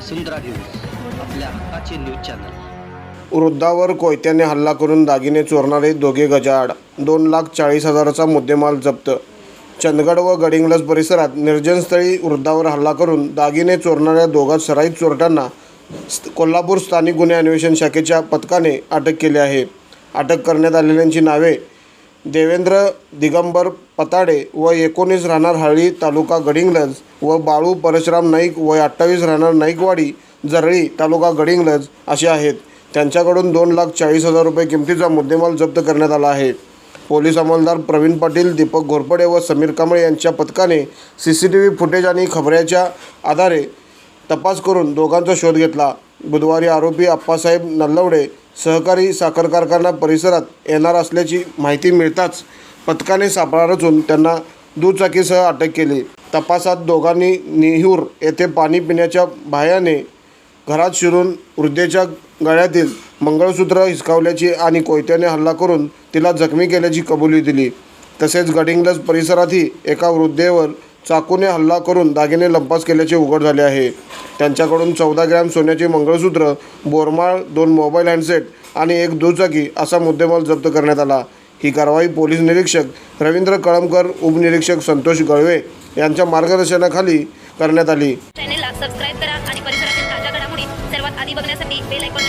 वसुंधरा news आपल्या हक्काचे news channel. वृद्धावर कोयत्याने हल्ला करून दागिने चोरणारे दोघे गजाआड दोन लाख चाळीस हजाराचा मुद्देमाल जप्त. चंदगड व गडिंग्लज परिसरात निर्जनस्थळी वृद्धावर हल्ला करून दागिने चोरणाऱ्या दोघा सराईत चोरट्यांना कोल्हापूर स्थानिक गुन्हे अन्वेषण शाखेच्या पथकाने अटक केली आहे. अटक करण्यात आलेल्यांची नावे देवेंद्र दिगंबर पताडे व एकोणीस राहणार हळी तालुका गडिंगलज व बाळू परशुराम नाईक व अठ्ठावीस राहणार नाईकवाडी जरळी तालुका गडिंगलज असे आहेत. त्यांच्याकडून दोन लाख चाळीस हजार रुपये किमतीचा मुद्देमाल जप्त करण्यात आला आहे. पोलीस अंमलदार प्रवीण पाटील दीपक घोरपडे व समीर कांबळे यांच्या पथकाने C C T V footage आणि खबऱ्याच्या आधारे तपास करून दोघांचा शोध घेतला. बुधवारी आरोपी आप्पासाहेब नल्लवडे सहकारी साखर कारखाना परिसरात येणार असल्याची माहिती मिळताच पथकाने सापळा रचून त्यांना दुचाकीसह अटक केली. तपासात दोघांनी निहूर येथे पाणी पिण्याच्या भायाने घरात शिरून वृद्धेच्या गळ्यातील मंगळसूत्र हिसकावल्याची आणि कोयत्याने हल्ला करून तिला जखमी केल्याची कबुली दिली. तसेच गडिंगलज परिसरातही एका वृद्धेवर चाकूने हल्ला करून दागिने लंपास केल्याचे उघड झाले आहे. त्यांच्याकडून चौदा ग्रॅम सोन्याचे मंगळसूत्र बोरमाळ दोन मोबाईल हँडसेट आणि एक दुचाकी असा मुद्देमाल जप्त करण्यात आला. ही कारवाई पोलीस निरीक्षक रवींद्र कळमकर उपनिरीक्षक संतोष गळवे यांच्या मार्गदर्शनाखाली करण्यात आली. करा आणि परिसरातील ताज्या घडामोडी सर्वात आधी बघण्यासाठी बेल आयकॉन